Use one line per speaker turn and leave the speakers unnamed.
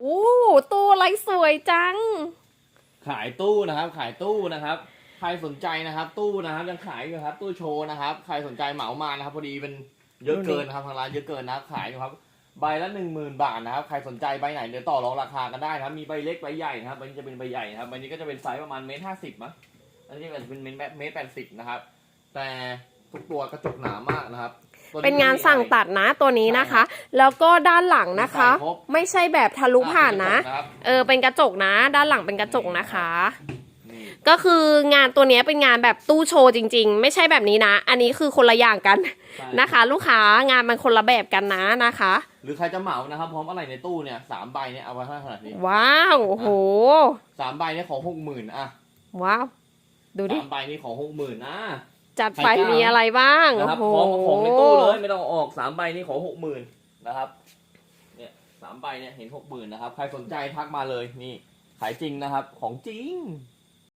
โอ้ตู้อะไรสวยจัง
ขายตู้นะครับ ขายตู้นะครับ ใครสนใจนะครับ ตู้นะครับยังขายอยู่ครับ ตู้โชว์นะครับ ใครสนใจเหมามานะครับ พอดีเป็นเยอะเกินนะครับทางร้านเยอะเกินนะครับขายอยู่ครับ ใบละหนึ่งหมื่นบาทนะครับ ใครสนใจใบไหนเดี๋ยวต่อรองราคากันได้นะครับ มีใบเล็กใบใหญ่นะครับใบนี้จะเป็นใบใหญ่นะครับใบนี้ก็จะเป็นไซส์ประมาณเมตรห้าสิบมั้งอันนี้จะเป็นเมตรเมตรแปดสิบนะครับ แต่ทุกตัวกระจกหนามากนะครับ
เป็นงานสั่งตัดนะตัวนี้นะคะ แล้วก็ด้านหลังนะคะ ไม่ใช่แบบทะลุผ่านนะ
ครับ
เออเป็นกระจกนะ ด้านหลังเป็นกระจกนะคะ
นี่
ก็คืองานตัวเนี้ยเป็นงานแบบตู้โชว์จริง ๆ ไม่ใช่แบบนี้นะ อันนี้คือคนละอย่างกัน
ใช่
นะคะ ลูกค้างานมันคนละแบบกันนะนะคะ
หรือใครจะเหมานะครับพร้อมอะไรในตู้เนี่ยสามใบเนี่ยเอาไว้ให้ขนาดนี้
ว้าวโอ้โห
สามใบเนี่ยของหกหมื่นอะ
ว้าวดูดิ
สามใบนี่ของหกหมื่นนะ
จัดไป
ใครกล้ามี
มีอะไรบ้าง
นะครับ
โอ้โห
พร้อมกับของในตู้เลยไม่ต้องเอาออกสามใบนี่ของหกหมื่นนะครับเนี่ยสามใบเนี่ยเห็นหกหมื่นนะครับ ใครสนใจทักมาเลยนี่ขายจริงนะครับ ของจริง